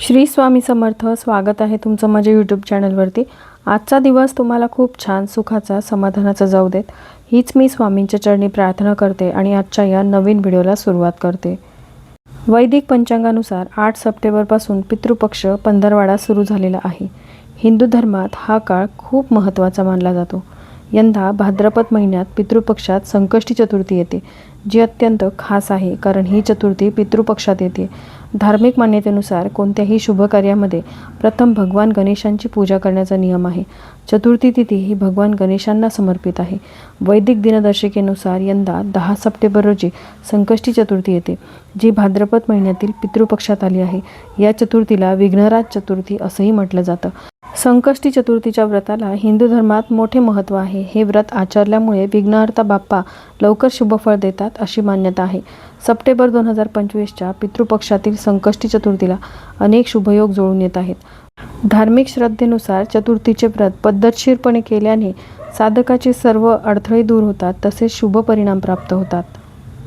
श्री स्वामी समर्थ स्वागत आहे तुमचं माझ्या यूट्यूब चॅनलवरती आजचा दिवस तुम्हाला खूप छान सुखाचा समाधानाचा जाऊ देत. हीच मी स्वामींच्या चरणी प्रार्थना करते आणि आजच्या या नवीन व्हिडिओला सुरुवात करते. वैदिक पंचांगानुसार आठ सप्टेंबरपासून पितृपक्ष पंधरवाडा सुरू झालेला आहे. हिंदू धर्मात हा काळ खूप महत्त्वाचा मानला जातो. यंदा भाद्रपद महिन्यात पितृपक्षात संकष्टी चतुर्थी येते जी अत्यंत खास आहे कारण ही चतुर्थी पितृपक्षात येते. धार्मिक मान्यतेनुसार कोणत्याही शुभ कार्यामध्ये प्रथम भगवान गणेशांची पूजा करण्याचा नियम आहे. चतुर्थी तिथी ही भगवान गणेशांना समर्पित आहे. वैदिक दिनदर्शिकेनुसार यंदा दहा सप्टेंबर रोजी संकष्टी चतुर्थी येते जी भाद्रपद महिन्यातील पितृपक्षात आली आहे. या चतुर्थीला विघ्नराज चतुर्थी असंही म्हटलं जातं. संकष्टी चतुर्थीच्या व्रताला हिंदू धर्मात मोठे महत्त्व आहे. हे व्रत आचरल्यामुळे विघ्नहर्ता बाप्पा लवकर शुभफळ देतात अशी मान्यता आहे. सप्टेंबर दोन हजार पंचवीसच्या पितृपक्षातील संकष्टी चतुर्थीला अनेक शुभयोग जुळून येत आहेत. धार्मिक श्रद्धेनुसार चतुर्थीचे व्रत पद्धतशीरपणे केल्याने साधकाचे सर्व अडथळे दूर होतात तसेच शुभ परिणाम प्राप्त होतात.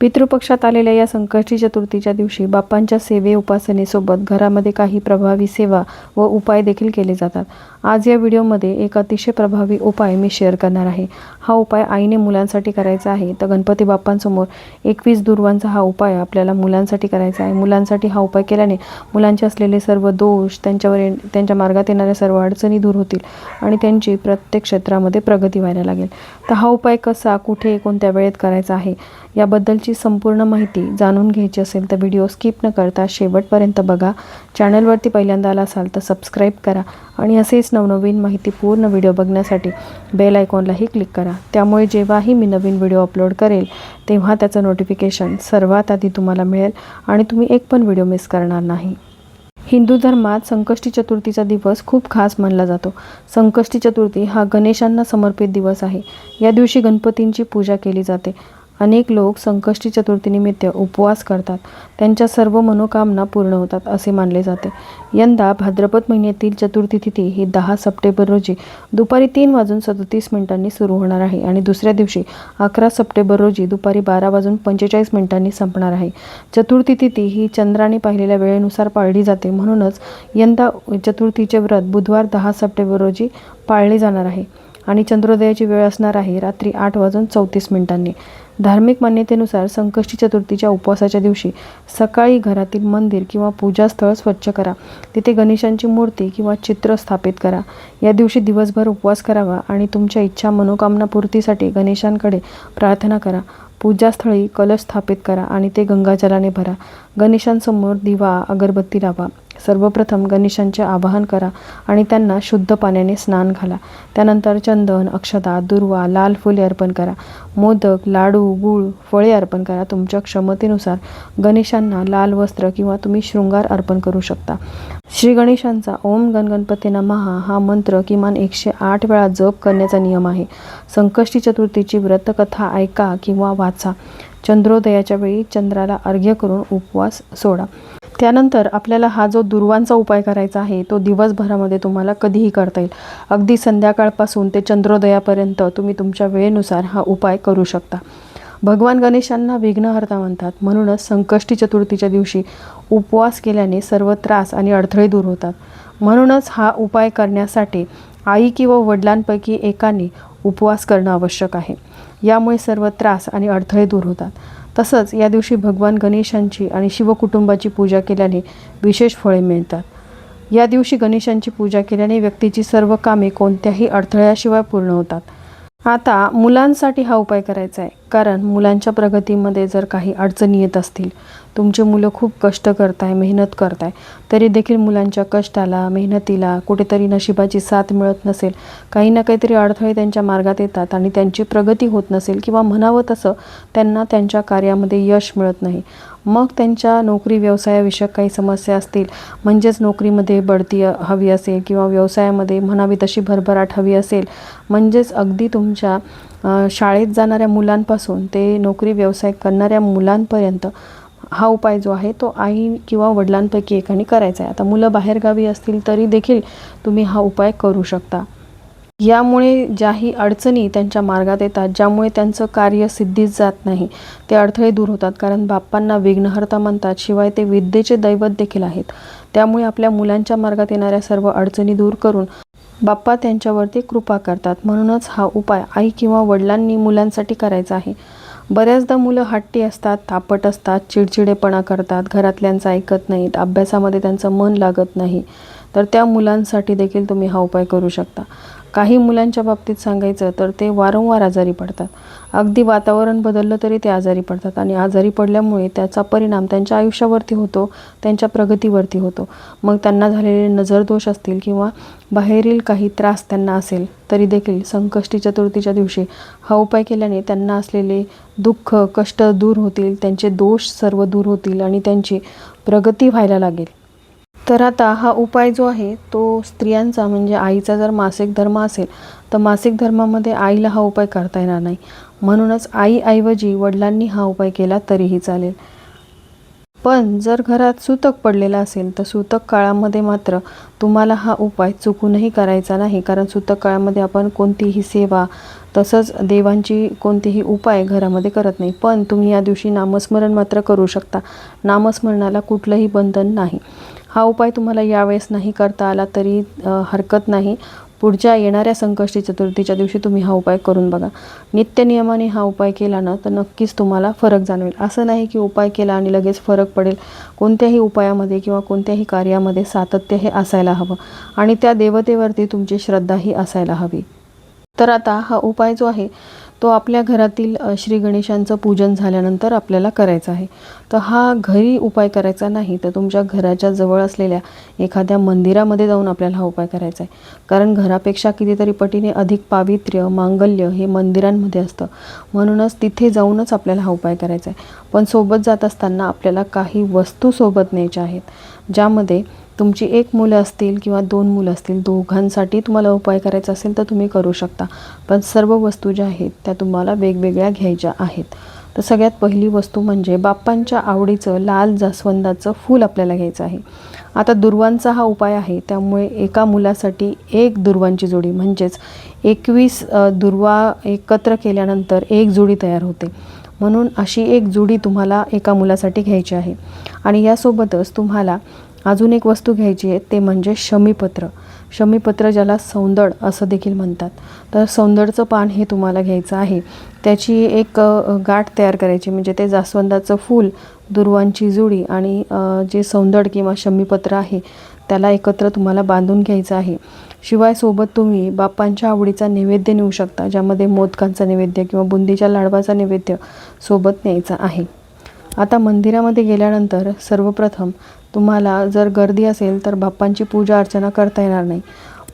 पितृपक्षात आलेल्या या संकष्टी चतुर्थीच्या दिवशी बाप्पांच्या सेवे उपासनेसोबत घरामध्ये काही प्रभावी सेवा व उपाय देखील केले जातात. आज या व्हिडिओमध्ये एक अतिशय प्रभावी उपाय मी शेअर करणार आहे. हा उपाय आईने मुलांसाठी करायचा आहे तर गणपती बाप्पांसमोर एकवीस दुर्वांचा हा उपाय आपल्याला मुलांसाठी करायचा आहे. मुलांसाठी हा उपाय केल्याने मुलांचे असलेले सर्व दोष त्यांच्यावर ये त्यांच्या मार्गात येणाऱ्या सर्व अडचणी दूर होतील आणि त्यांची प्रत्येक क्षेत्रामध्ये प्रगती व्हायला लागेल. तर हा उपाय कसा कुठे कोणत्या वेळेत करायचा आहे याबद्दलची संपूर्ण माहिती जाणून घ्यायची असेल तर व्हिडिओ स्किप न करता शेवटपर्यंत बघा. चॅनलवरती पहिल्यांदा आला असाल तर सबस्क्राईब करा आणि असेच नवनवीन माहिती पूर्ण व्हिडिओ बघण्यासाठी बेल आयकॉनलाही क्लिक करा. त्यामुळे जेव्हाही मी नवीन व्हिडिओ अपलोड करेल तेव्हा त्याचं नोटिफिकेशन सर्वात आधी तुम्हाला मिळेल आणि तुम्ही एक पण व्हिडिओ मिस करणार नाही. हिंदू धर्मात संकष्टी चतुर्थीचा दिवस खूप खास मानला जातो. संकष्टी चतुर्थी हा गणेशांना समर्पित दिवस आहे. या दिवशी गणपतींची पूजा केली जाते. अनेक लोक संकष्टी चतुर्थीनिमित्त उपवास करतात. त्यांच्या सर्व मनोकामना पूर्ण होतात असे मानले जाते. यंदा भाद्रपद महिन्यातील चतुर्थी तिथी ही दहा सप्टेंबर रोजी दुपारी तीन वाजून सदतीस मिनिटांनी सुरू होणार आहे आणि दुसऱ्या दिवशी अकरा सप्टेंबर रोजी दुपारी बारा वाजून पंचेचाळीस मिनिटांनी संपणार आहे. चतुर्थी तिथी ही चंद्राने पाहिलेल्या वेळेनुसार पाळली जाते. म्हणूनच यंदा चतुर्थीचे व्रत बुधवार दहा सप्टेंबर रोजी पाळले जाणार आहे आणि चंद्रोदयाची वेळ असणार आहे रात्री आठ वाजून चौतीस मिनिटांनी. धार्मिक मान्यतेनुसार संकष्टी चतुर्थीच्या उपवासाच्या दिवशी सकाळी घरातील मंदिर किंवा पूजास्थळ स्वच्छ करा. तिथे गणेशांची मूर्ती किंवा चित्र स्थापित करा. या दिवशी दिवसभर उपवास करावा आणि तुमच्या इच्छा मनोकामना पूर्तीसाठी गणेशांकडे प्रार्थना करा. पूजास्थळी कलश स्थापित करा आणि ते गंगाजलाने भरा. गणेशांसमोर दिवा अगरबत्ती लावा. सर्वप्रथम गणेशांचे आवाहन करा आणि त्यांना शुद्ध पाण्याने स्नान घाला. त्यानंतर चंदन अक्षता दुर्वा लाल फुले अर्पण करा. मोदक लाडू गूळ फळे अर्पण करा. तुमच्या क्षमतेनुसार गणेशांना लाल वस्त्र किंवा तुम्ही शृंगार अर्पण करू शकता. श्री गणेशांचा ओम गण गणपती नमहा हा मंत्र किमान एकशे आठ वेळा जप करण्याचा नियम आहे. संकष्टी चतुर्थीची व्रतकथा ऐका किंवा वाचा. चंद्रोदयाच्या वेळी चंद्राला अर्घ्य करून उपवास सोडा. त्यानंतर आपल्याला हा जो दुर्वांचा उपाय करायचा आहे तो दिवसभरामध्ये तुम्हाला कधीही करता येईल. अगदी संध्याकाळपासून ते चंद्रोदयापर्यंत तुम्ही तुमच्या वेळेनुसार हा उपाय करू शकता. भगवान गणेशांना विघ्नहर्ता म्हणतात. म्हणूनच संकष्टी चतुर्थीच्या दिवशी उपवास केल्याने सर्व त्रास आणि अडथळे दूर होतात. म्हणूनच हा उपाय करण्यासाठी आई किंवा वडिलांपैकी एकाने उपवास करणं आवश्यक आहे. यामुळे सर्व त्रास आणि अडथळे दूर होतात. तसंच या दिवशी भगवान गणेशांची आणि शिवकुटुंबाची पूजा केल्याने विशेष फळे मिळतात. या दिवशी गणेशांची पूजा केल्याने व्यक्तीची सर्व कामे कोणत्याही अडथळ्याशिवाय पूर्ण होतात. आता मुलांसाठी हा उपाय करायचा आहे. कारण मुलांच्या प्रगतीमध्ये जर काही अडचणी येत असतील तुमचे मुलं खूप कष्ट करताय मेहनत करताय तरी देखील मुलांच्या कष्टाला मेहनतीला कुठेतरी नशिबाची साथ मिळत नसेल. काही ना काहीतरी अडथळे त्यांच्या मार्गात येतात आणि त्यांची प्रगती होत नसेल किंवा म्हणावं तसं त्यांना त्यांच्या कार्यामध्ये यश मिळत नाही. मग त्यांच्या नोकरी व्यवसायाविषयक काही समस्या असतील. म्हणजेच नोकरीमध्ये बढती हवी असेल किंवा व्यवसायामध्ये म्हणावी तशी भरभराट हवी असेल. म्हणजेच अगदी तुमच्या शाळेत जाणाऱ्या मुलांपासून ते नोकरी व्यवसाय करणाऱ्या मुलांपर्यंत हा उपाय जो आहे तो आई किंवा वडिलांपैकी एकाने करायचा आहे. आता मुलं बाहेरगावी असतील तरी देखील तुम्ही हा उपाय करू शकता. यामुळे ज्याही अडचणी त्यांच्या मार्गात येतात ज्यामुळे त्यांचं कार्य सिद्धीच जात नाही ते अडथळे दूर होतात. कारण बाप्पांना विघ्नहर्ता म्हणतात शिवाय ते विद्येचे दैवत देखील आहेत. त्यामुळे आपल्या मुलांच्या मार्गात येणाऱ्या सर्व अडचणी दूर करून बाप्पा त्यांच्यावरती कृपा करतात. म्हणूनच हा उपाय आई किंवा वडिलांनी मुलांसाठी करायचा आहे. बऱ्याचदा मुलं हट्टी असतात तापट असतात चिडचिडेपणा करतात घरातल्यांचं ऐकत नाहीत अभ्यासामध्ये त्यांचं मन लागत नाही. तर त्या मुलांसाठी देखील तुम्ही हा उपाय करू शकता. काही मुलांच्या बाबतीत सांगायचं तर ते वारंवार आजारी पडतात. अगदी वातावरण बदललं तरी ते आजारी पडतात आणि आजारी पडल्यामुळे त्याचा परिणाम त्यांच्या आयुष्यावरती होतो त्यांच्या प्रगतीवरती होतो. मग त्यांना झालेले नजरदोष असतील किंवा बाहेरील काही त्रास त्यांना असेल तरी देखील संकष्टी चतुर्थीच्या दिवशी हा उपाय केल्याने त्यांना असलेले दुःख कष्ट दूर होतील त्यांचे दोष सर्व दूर होतील आणि त्यांची प्रगती व्हायला लागेल. तर आता हा उपाय जो आहे तो स्त्रियांचा म्हणजे आईचा जर मासिक धर्म असेल तर मासिक धर्मामध्ये आईला हा उपाय करता येणार नाही. म्हणूनच आईऐवजी वडिलांनी हा उपाय केला तरीही चालेल. पण जर घरात सूतक पडलेला असेल तर सूतक काळामध्ये मात्र तुम्हाला हा उपाय चुकूनही करायचा नाही. कारण सूतक काळामध्ये आपण कोणतीही सेवा तसंच देवांची कोणतेही उपाय घरामध्ये करत नाही. पण तुम्ही या दिवशी नामस्मरण मात्र करू शकता. नामस्मरणाला कुठलंही बंधन नाही. हा उपाय तुम्हाला यावेळेस नाही करता आला तरी हरकत नाही. पुढच्या येणाऱ्या संकष्टी चतुर्थीच्या दिवशी तुम्ही हा उपाय करून बघा. नित्यनियमाने हा उपाय केला ना तर नक्कीच तुम्हाला फरक जाणवेल. असं नाही की उपाय केला आणि लगेच फरक पडेल. कोणत्याही उपायामध्ये किंवा कोणत्याही कार्यामध्ये सातत्य हे असायला हवं आणि त्या देवतेवरती तुमची श्रद्धाही असायला हवी. तर आता हा उपाय जो आहे तो आपल्या घरातील श्री गणेशांचं पूजन झाल्यानंतर आपल्याला करायचा आहे. तर हा घरी उपाय करायचा नाही तर तुमच्या घराच्या जवळ असलेल्या एखाद्या मंदिरामध्ये जाऊन आपल्याला हा उपाय करायचा आहे. कारण घरापेक्षा कितीतरी पटीने अधिक पावित्र्य मांगल्य हे मंदिरांमध्ये असतं. म्हणूनच तिथे जाऊनच आपल्याला हा उपाय करायचा आहे. पण सोबत जात असताना आपल्याला काही वस्तू सोबत न्यायच्या आहेत ज्यामध्ये तुमची एक मुलं असतील किंवा दोन मुलं असतील दोघांसाठी तुम्हाला उपाय करायचा असेल तर तुम्ही करू शकता. पण सर्व वस्तू ज्या आहेत त्या तुम्हाला वेगवेगळ्या घ्यायच्या आहेत. तर सगळ्यात पहिली वस्तू म्हणजे बाप्पांच्या आवडीचं लाल जास्वंदाचं फूल आपल्याला घ्यायचं आहे. आता दुर्वांचा हा उपाय आहे त्यामुळे एका मुलासाठी एक दुर्वांची जोडी म्हणजेच एकवीस दुर्वा एकत्र केल्यानंतर एक जोडी तयार होते. म्हणून अशी एक जोडी तुम्हाला एका मुलासाठी घ्यायची आहे. आणि यासोबतच तुम्हाला अजून एक वस्तू घ्यायची आहे ते म्हणजे शमीपत्र. शमीपत्र ज्याला सौंदड असं देखील म्हणतात. तर सौंदडचं पान हे तुम्हाला घ्यायचं आहे. त्याची एक गाठ तयार करायची म्हणजे ते जास्वंदाचं फूल दुर्वांची जुडी आणि जे सौंदड किंवा शमीपत्र आहे त्याला एकत्र तुम्हाला बांधून घ्यायचं आहे. शिवाय सोबत तुम्ही बाप्पांच्या आवडीचा नैवेद्य नेऊ शकता ज्यामध्ये मोदकांचा नैवेद्य किंवा बुंदीच्या लाडवाचा नैवेद्य सोबत न्यायचा आहे. आता मंदिरामध्ये गेल्यानंतर सर्वप्रथम तुम्हाला जर गर्दी असेल तर बाप्पांची पूजा अर्चना करता येणार नाही.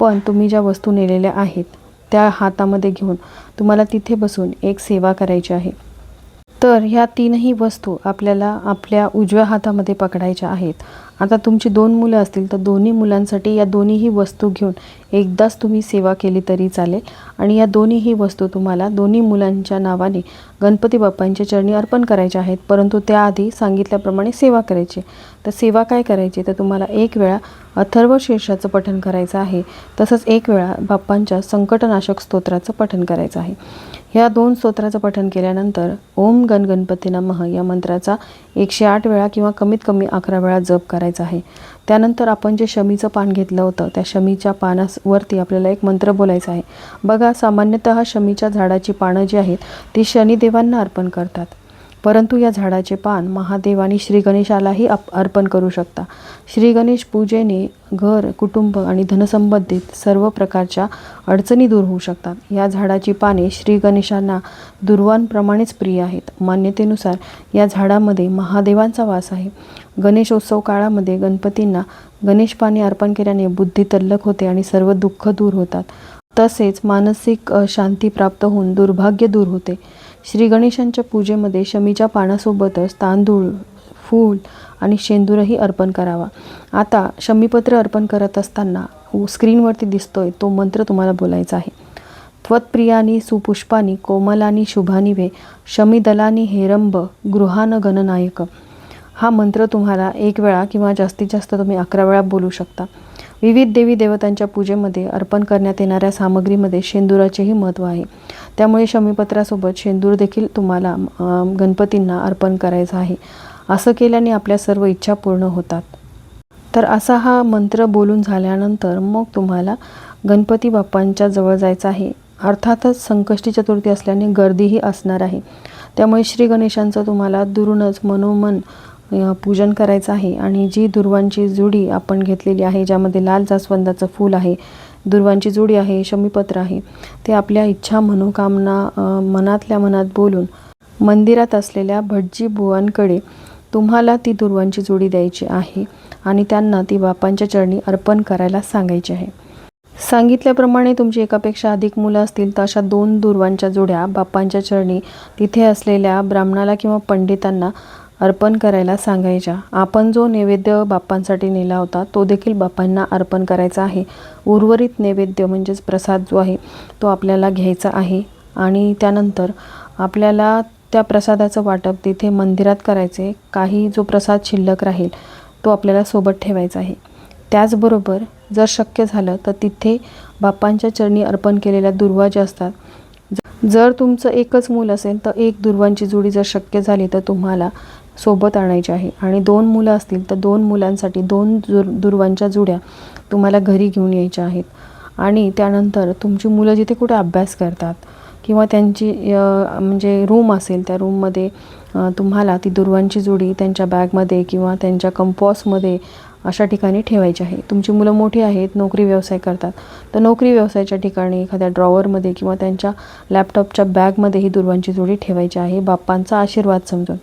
पण तुम्ही ज्या वस्तू नेलेल्या आहेत त्या हातामध्ये घेऊन तुम्हाला तिथे बसून एक सेवा करायची आहे. तर ह्या तीनही वस्तू आपल्याला आपल्या उजव्या हातामध्ये पकडायच्या आहेत. आता तुमची दोन मुलं असतील तर दोन्ही मुलांसाठी या दोन्हीही वस्तू घेऊन एकदाच तुम्ही सेवा केली तरी चालेल. आणि या दोन्हीही वस्तू तुम्हाला दोन्ही मुलांच्या नावाने गणपती बाप्पांच्या चरणी अर्पण करायच्या आहेत. परंतु त्याआधी सांगितल्याप्रमाणे सेवा करायची. तर सेवा काय करायची? तर तुम्हाला एक वेळा अथर्व शीर्षाचं पठण करायचं आहे. तसंच एक वेळा बाप्पांच्या संकटनाशक स्तोत्राचं पठण करायचं आहे. ह्या दोन स्तोत्राचं पठण केल्यानंतर ओम गण गणपती नमः या मंत्राचा एकशे आठ वेळा किंवा कमीत कमी अकरा वेळा जप करायचा आहे. त्यानंतर आपण जे शमीचं पान घेतलं होतं त्या शमीच्या पानावरती आपल्याला एक मंत्र बोलायचा आहे. बघा सामान्यतः शमीच्या झाडाची पानं जी आहेत ती शनिदेवांना अर्पण करतात. परंतु या झाडाचे पान महादेव आणि श्रीगणेशालाही अप अर्पण करू शकता. श्रीगणेश पूजेने घर कुटुंब आणि धनसंबंधित सर्व प्रकारच्या अडचणी दूर होऊ शकतात. या झाडाची पाने श्रीगणेशांना दुर्वांप्रमाणेच प्रिय आहेत. मान्यतेनुसार या झाडामध्ये महादेवांचा वास आहे. गणेशोत्सव काळामध्ये गणपतींना गणेश पाने अर्पण केल्याने बुद्धी तल्लक होते आणि सर्व दुःख दूर होतात. तसेच मानसिक शांती प्राप्त होऊन दुर्भाग्य दूर होते. श्री गणेशांच्या पूजेमध्ये शमीच्या पानासोबतच तांदूळ फूल आणि शेंदूरही अर्पण करावा. आता शमीपत्र अर्पण करत असताना उ- स्क्रीनवरती दिसतोय तो मंत्र तुम्हाला बोलायचा आहे. त्वत्प्रियानी सुपुष्पानी कोमलानी शुभानी वे शमीदलानी हेरंब गृहान गणनायक. हा मंत्र तुम्हाला एक वेळा किंवा जास्तीत जास्त तुम्ही अकरा वेळा बोलू शकता. विविध देवी देवतांच्या पूजेमध्ये अर्पण करण्यात येणाऱ्या सामग्रीमध्ये शेंदुराचेही महत्त्व आहे. त्यामुळे शमीपत्रासोबत शेंदूर देखील तुम्हाला गणपतींना अर्पण करायचं आहे. असं केल्याने आपल्या सर्व इच्छा पूर्ण होतात. तर असा हा मंत्र बोलून झाल्यानंतर मग तुम्हाला गणपती बाप्पांच्या जवळ जायचं आहे. अर्थातच संकष्टी चतुर्थी असल्याने गर्दीही असणार आहे. त्यामुळे श्री गणेशांचं तुम्हाला दुरूनच मनोमन पूजन करायचं आहे. आणि जी दुर्वांची जुडी आपण घेतलेली आहे ज्यामध्ये लाल जास्वंदाचं फूल आहे दुर्वांची जुडी आहे शमीपत्र आहे ते आपल्या इच्छा मनोकामना मनातल्या मनात बोलून मंदिरात असलेल्या भटजी बुवांकडे तुम्हाला ती दुर्वांची जोडी द्यायची आहे आणि त्यांना ती बापांच्या चरणी अर्पण करायला सांगायची आहे. सांगितल्याप्रमाणे तुमची एकापेक्षा अधिक मुलं असतील तर अशा दोन दुर्वांच्या जोड्या बाप्पांच्या चरणी तिथे असलेल्या ब्राह्मणाला किंवा पंडितांना अर्पण करायला सांगायच्या. आपण जो नैवेद्य बाप्पांसाठी नेला होता तो देखील बाप्पांना अर्पण करायचा आहे. उर्वरित नैवेद्य म्हणजेच प्रसाद जो आहे तो आपल्याला घ्यायचा आहे. आणि त्यानंतर आपल्याला त्या प्रसादाचं वाटप तिथे मंदिरात करायचे. काही जो प्रसाद शिल्लक राहील तो आपल्याला सोबत ठेवायचा आहे. त्याचबरोबर जर शक्य झालं तर तिथे बाप्पांच्या चरणी अर्पण केलेल्या दुर्वा ज्या असतात. जर तुमचं एकच मूल असेल तर एक दुर्वांची जोडी जर शक्य झाली तर तुम्हाला सोबत आणायची आहे. आणि दोन मुलं असतील तर दोन मुलांसाठी दोन जुर दुर्वांच्या जुड्या तुम्हाला घरी घेऊन यायच्या आहेत. आणि त्यानंतर तुमची मुलं जिथे कुठे अभ्यास करतात किंवा त्यांची म्हणजे रूम असेल त्या रूममध्ये तुम्हाला ती दुर्वांची जुडी त्यांच्या बॅगमध्ये किंवा त्यांच्या कंपॉसमध्ये अशा ठिकाणी ठेवायची आहे. तुमची मुलं मोठी आहेत नोकरी व्यवसाय करतात. तर नोकरी व्यवसायाच्या ठिकाणी एखाद्या ड्रॉवरमध्ये किंवा त्यांच्या लॅपटॉपच्या बॅगमध्ये ही दुर्वांची जोडी ठेवायची आहे. बाप्पांचा आशीर्वाद समजून.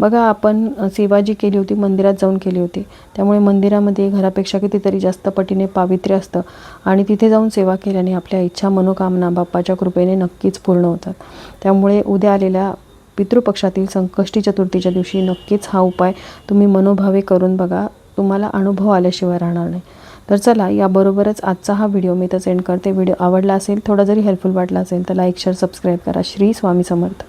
बघा आपण सेवा जी केली होती मंदिरात जाऊन केली होती. त्यामुळे मंदिरामध्ये घरापेक्षा कितीतरी जास्त पटीने पावित्र्य असतं आणि तिथे जाऊन सेवा केल्याने आपल्या इच्छा मनोकामना बाप्पाच्या कृपेने नक्कीच पूर्ण होतात. त्यामुळे उद्या आलेल्या पितृपक्षातील संकष्टी चतुर्थीच्या दिवशी नक्कीच हा उपाय तुम्ही मनोभावे करून बघा. तुम्हाला अनुभव आल्याशिवाय राहणार नाही. तर चला याबरोबरच आजचा हा व्हिडिओ मी तर सेंड करते. व्हिडिओ आवडला असेल थोडा जरी हेल्पफुल वाटला असेल तर लाईक शेअर सबस्क्राईब करा. श्री स्वामी समर्थ.